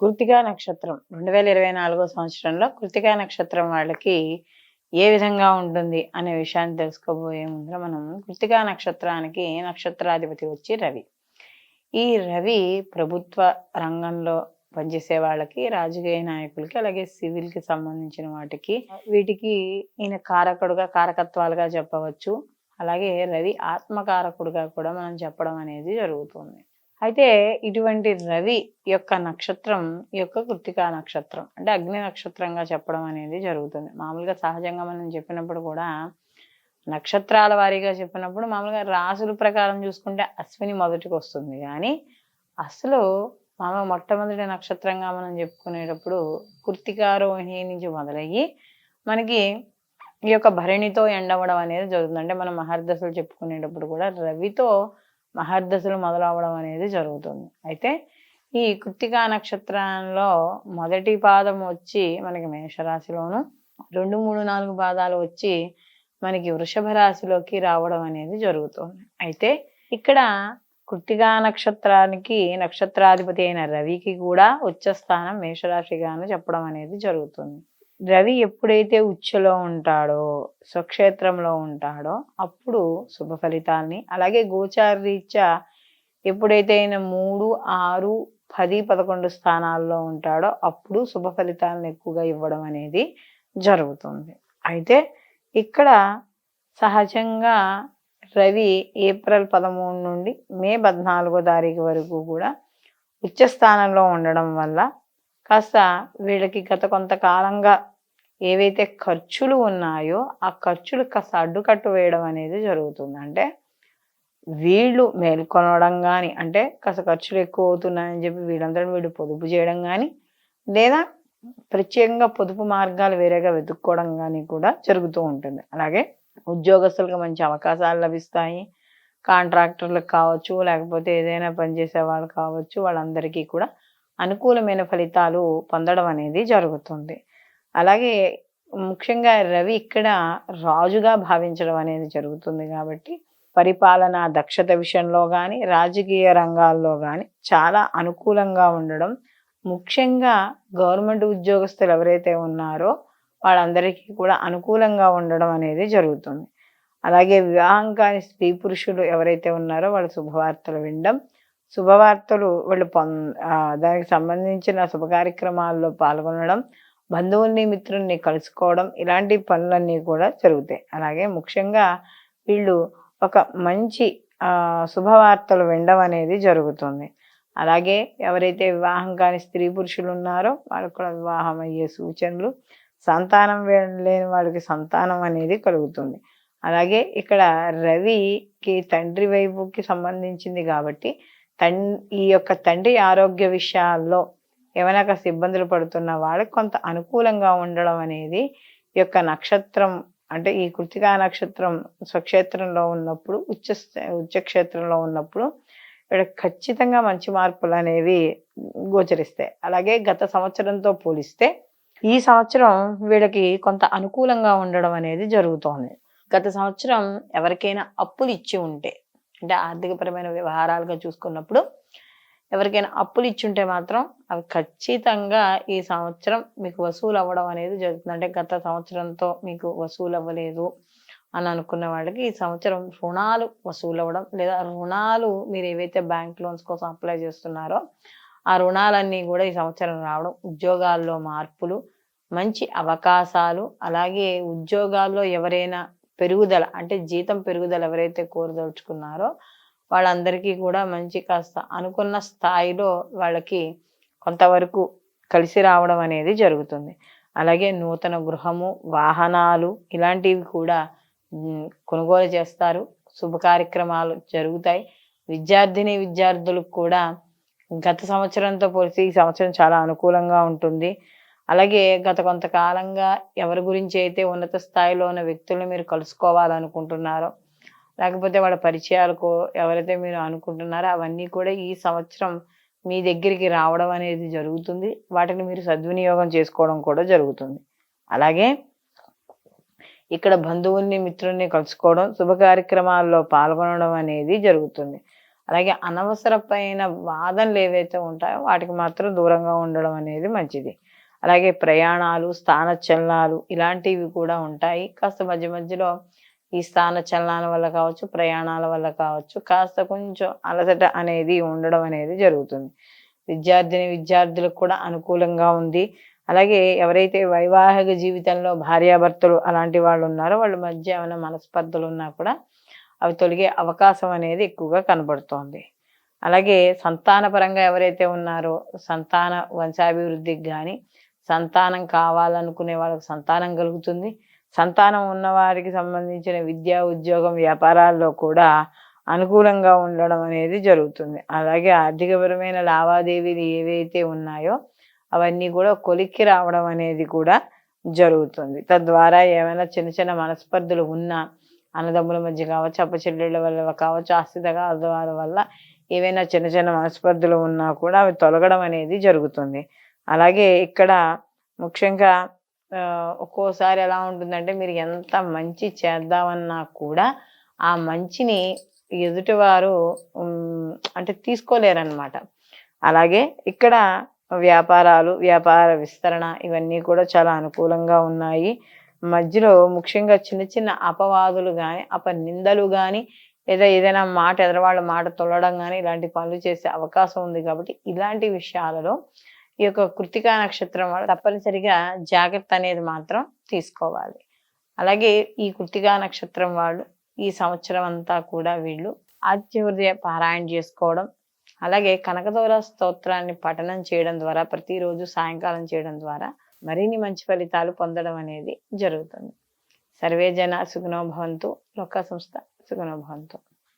కృతికా నక్షత్రం. రెండు వేల ఇరవై నాలుగో సంవత్సరంలో కృతికా నక్షత్రం వాళ్ళకి ఏ విధంగా ఉంటుంది అనే విషయాన్ని తెలుసుకోబోయే ముందర మనం కృతికా నక్షత్రానికి నక్షత్రాధిపతి వచ్చి రవి. ఈ రవి ప్రభుత్వ రంగంలో పనిచేసే వాళ్ళకి రాజకీయ నాయకులకి అలాగే సివిల్కి సంబంధించిన వాటికి వీటికి ఈయన కారకుడుగా కారకత్వాలుగా చెప్పవచ్చు. అలాగే రవి ఆత్మకారకుడుగా కూడా మనం చెప్పడం అనేది జరుగుతుంది. అయితే ఇటువంటి రవి యొక్క నక్షత్రం ఈ యొక్క కృతికా నక్షత్రం అంటే అగ్ని నక్షత్రంగా చెప్పడం అనేది జరుగుతుంది. మామూలుగా సహజంగా మనం చెప్పినప్పుడు కూడా నక్షత్రాల వారీగా చెప్పినప్పుడు మామూలుగా రాసుల ప్రకారం చూసుకుంటే అశ్విని మొదటికి వస్తుంది కానీ అసలు మామూలుగా మొట్టమొదటి నక్షత్రంగా మనం చెప్పుకునేటప్పుడు కృతికారోహిణి నుంచి మొదలయ్యి మనకి ఈ యొక్క భరణితో ఎండవడం అనేది జరుగుతుంది. అంటే మనం మహర్దశలు చెప్పుకునేటప్పుడు కూడా రవితో మహర్దశలు మొదలవడం అనేది జరుగుతుంది. అయితే ఈ కృత్తికా నక్షత్రంలో మొదటి పాదం వచ్చి మనకి మేషరాశిలోను రెండు మూడు నాలుగు పాదాలు వచ్చి మనకి వృషభ రాశిలోకి రావడం అనేది జరుగుతుంది. అయితే ఇక్కడ కృత్తికా నక్షత్రానికి నక్షత్రాధిపతి అయిన రవికి కూడా ఉచ్చస్థానం మేషరాశిగాను చెప్పడం అనేది జరుగుతుంది. రవి ఎప్పుడైతే ఉచ్చలో ఉంటాడో స్వక్షేత్రంలో ఉంటాడో అప్పుడు శుభ ఫలితాల్ని అలాగే గోచార రీత్యా ఎప్పుడైతే ఆయన మూడు ఆరు పది పదకొండు స్థానాల్లో ఉంటాడో అప్పుడు శుభ ఫలితాలను ఎక్కువగా ఇవ్వడం అనేది జరుగుతుంది. అయితే ఇక్కడ సహజంగా రవి ఏప్రిల్ పదమూడు నుండి మే పద్నాలుగో తారీఖు వరకు కూడా ఉచ్చ స్థానంలో ఉండడం వల్ల కాస్త వీళ్ళకి గత కొంతకాలంగా ఏవైతే ఖర్చులు ఉన్నాయో ఆ ఖర్చులు కాస్త అడ్డుకట్టు వేయడం అనేది జరుగుతుంది. అంటే వీళ్ళు మేల్కొనడం కానీ అంటే కాస్త ఖర్చులు ఎక్కువ అవుతున్నాయని చెప్పి వీళ్ళందరూ వీళ్ళు పొదుపు చేయడం కానీ లేదా ప్రత్యేకంగా పొదుపు మార్గాలు వేరేగా వెతుక్కోవడం కానీ కూడా జరుగుతూ ఉంటుంది. అలాగే ఉద్యోగస్తులకు మంచి అవకాశాలు లభిస్తాయి. కాంట్రాక్టర్లకు కావచ్చు లేకపోతే ఏదైనా పనిచేసే వాళ్ళు కావచ్చు వాళ్ళందరికీ కూడా అనుకూలమైన ఫలితాలు పొందడం అనేది జరుగుతుంది. అలాగే ముఖ్యంగా రవి ఇక్కడ రాజుగా భావించడం అనేది జరుగుతుంది కాబట్టి పరిపాలన దక్షత విషయంలో కానీ రాజకీయ రంగాల్లో కానీ చాలా అనుకూలంగా ఉండడం ముఖ్యంగా గవర్నమెంట్ ఉద్యోగస్తులు ఎవరైతే ఉన్నారో వాళ్ళందరికీ కూడా అనుకూలంగా ఉండడం అనేది జరుగుతుంది. అలాగే వివాహం కాని స్త్రీ పురుషులు ఎవరైతే ఉన్నారో వాళ్ళ శుభవార్తలు వినడం శుభవార్తలు వాళ్ళు పొం దానికి సంబంధించిన శుభ కార్యక్రమాల్లో పాల్గొనడం బంధువుల్ని మిత్రుల్ని కలుసుకోవడం ఇలాంటి పనులన్నీ కూడా జరుగుతాయి. అలాగే ముఖ్యంగా వీళ్ళు ఒక మంచి శుభవార్తలు వినడం అనేది జరుగుతుంది. అలాగే ఎవరైతే వివాహం కాని స్త్రీ పురుషులు ఉన్నారో వాళ్ళకు కూడా వివాహం అయ్యే సూచనలు సంతానం లేని వాళ్ళకి సంతానం అనేది కలుగుతుంది. అలాగే ఇక్కడ రవికి తండ్రి వైపుకి సంబంధించింది కాబట్టి తన్ ఈ యొక్క తండ్రి ఆరోగ్య విషయాల్లో ఏమైనా కాస్త ఇబ్బందులు పడుతున్న వాళ్ళకి కొంత అనుకూలంగా ఉండడం అనేది ఈ యొక్క నక్షత్రం అంటే ఈ కృతికా నక్షత్రం స్వక్షేత్రంలో ఉన్నప్పుడు ఉచ్చ ఉచ్చక్షేత్రంలో ఉన్నప్పుడు ఇక్కడ ఖచ్చితంగా మంచి మార్పులు అనేవి గోచరిస్తాయి. అలాగే గత సంవత్సరంతో పోలిస్తే ఈ సంవత్సరం వీళ్ళకి కొంత అనుకూలంగా ఉండడం అనేది జరుగుతోంది. గత సంవత్సరం ఎవరికైనా అప్పులు ఇచ్చి ఉంటే అంటే ఆర్థికపరమైన వ్యవహారాలుగా చూసుకున్నప్పుడు ఎవరికైనా అప్పులు ఇచ్చుంటే మాత్రం అవి ఖచ్చితంగా ఈ సంవత్సరం మీకు వసూలు అవ్వడం అనేది జరుగుతుంది. అంటే గత సంవత్సరంతో మీకు వసూలు అవ్వలేదు అని అనుకున్న వాళ్ళకి ఈ సంవత్సరం రుణాలు వసూలు అవ్వడం లేదా రుణాలు మీరు ఏవైతే బ్యాంక్ లోన్స్ కోసం అప్లై చేస్తున్నారో ఆ రుణాలన్నీ కూడా ఈ సంవత్సరం రావడం ఉద్యోగాల్లో మార్పులు మంచి అవకాశాలు అలాగే ఉద్యోగాల్లో ఎవరైనా పెరుగుదల అంటే జీతం పెరుగుదల ఎవరైతే కోరదలుచుకున్నారో వాళ్ళందరికీ కూడా మంచి కాస్త అనుకున్న స్థాయిలో వాళ్ళకి కొంతవరకు కలిసి రావడం అనేది జరుగుతుంది. అలాగే నూతన గృహము వాహనాలు ఇలాంటివి కూడా కొనుగోలు చేస్తారు. శుభ కార్యక్రమాలు జరుగుతాయి. విద్యార్థిని విద్యార్థులకు కూడా గత సంవత్సరంతో పోలిసి ఈ సంవత్సరం చాలా అనుకూలంగా ఉంటుంది. అలాగే గత కొంతకాలంగా ఎవరి గురించి అయితే ఉన్నత స్థాయిలో ఉన్న వ్యక్తులను మీరు కలుసుకోవాలనుకుంటున్నారో లేకపోతే వాళ్ళ పరిచయాలకు ఎవరైతే మీరు అనుకుంటున్నారో అవన్నీ కూడా ఈ సంవత్సరం మీ దగ్గరికి రావడం అనేది జరుగుతుంది. వాటిని మీరు సద్వినియోగం చేసుకోవడం కూడా జరుగుతుంది. అలాగే ఇక్కడ బంధువుల్ని మిత్రుల్ని కలుసుకోవడం శుభ కార్యక్రమాల్లో పాల్గొనడం అనేది జరుగుతుంది. అలాగే అనవసరమైన వాదనలు ఏవైతే ఉంటాయో వాటికి మాత్రం దూరంగా ఉండడం అనేది మంచిది. అలాగే ప్రయాణాలు స్థానచలనాలు ఇలాంటివి కూడా ఉంటాయి. కాస్త మధ్య మధ్యలో ఈ స్థాన చలనాల వల్ల కావచ్చు ప్రయాణాల వల్ల కావచ్చు కాస్త కొంచెం అలసట అనేది ఉండడం అనేది జరుగుతుంది. విద్యార్థిని విద్యార్థులకు కూడా అనుకూలంగా ఉంది. అలాగే ఎవరైతే వైవాహిక జీవితంలో భార్యాభర్తలు అలాంటి వాళ్ళు ఉన్నారో వాళ్ళ మధ్య ఏమైనా మనస్పర్ధలు ఉన్నా కూడా అవి తొలగే అవకాశం అనేది ఎక్కువగా కనబడుతోంది. అలాగే సంతానపరంగా ఎవరైతే ఉన్నారో సంతాన వంశాభివృద్ధికి కానీ సంతానం కావాలనుకునే వాళ్ళకు సంతానం కలుగుతుంది. సంతానం ఉన్నవారికి సంబంధించిన విద్యా ఉద్యోగం వ్యాపారాల్లో కూడా అనుకూలంగా ఉండడం అనేది జరుగుతుంది. అలాగే ఆర్థికపరమైన లావాదేవీలు ఏవైతే ఉన్నాయో అవన్నీ కూడా కొలిక్కి రావడం అనేది కూడా జరుగుతుంది. తద్వారా ఏమైనా చిన్న చిన్న మనస్పర్ధలు ఉన్నా అన్నదమ్ముల మధ్య కావచ్చు అప్పచెల్లెళ్ళ వల్ల కావచ్చు ఆస్తి తగాదాల వల్ల ఏవైనా చిన్న చిన్న మనస్పర్ధలు ఉన్నా కూడా అవి తొలగడం అనేది జరుగుతుంది. అలాగే ఇక్కడ ముఖ్యంగా ఒక్కోసారి ఎలా ఉంటుందంటే మీరు ఎంత మంచి చేద్దామన్నా కూడా ఆ మంచిని ఎదుటివారు అంటే తీసుకోలేరన్నమాట. అలాగే ఇక్కడ వ్యాపారాలు వ్యాపార విస్తరణ ఇవన్నీ కూడా చాలా అనుకూలంగా ఉన్నాయి. మధ్యలో ముఖ్యంగా చిన్న చిన్న అపవాదులు కానీ అపనిందలు కానీ లేదా ఏదైనా మాట ఎదరవాళ్ళ మాట తొలడం కానీ ఇలాంటి పనులు చేసే అవకాశం ఉంది కాబట్టి ఇలాంటి విషయాలలో ఈ యొక్క కృతికా నక్షత్రం వాళ్ళు తప్పనిసరిగా జాగ్రత్త అనేది మాత్రం తీసుకోవాలి. అలాగే ఈ కృతికా నక్షత్రం వాళ్ళు ఈ సంవత్సరం అంతా కూడా వీళ్ళు ఆదిత్య పారాయణ చేసుకోవడం అలాగే కనకదోర స్తోత్రాన్ని పఠనం చేయడం ద్వారా ప్రతిరోజు సాయంకాలం చేయడం ద్వారా మరిన్ని మంచి ఫలితాలు పొందడం అనేది జరుగుతుంది. సర్వే జన సుగుణోభవంతు లోక సంస్థ సుగుణోభవంతు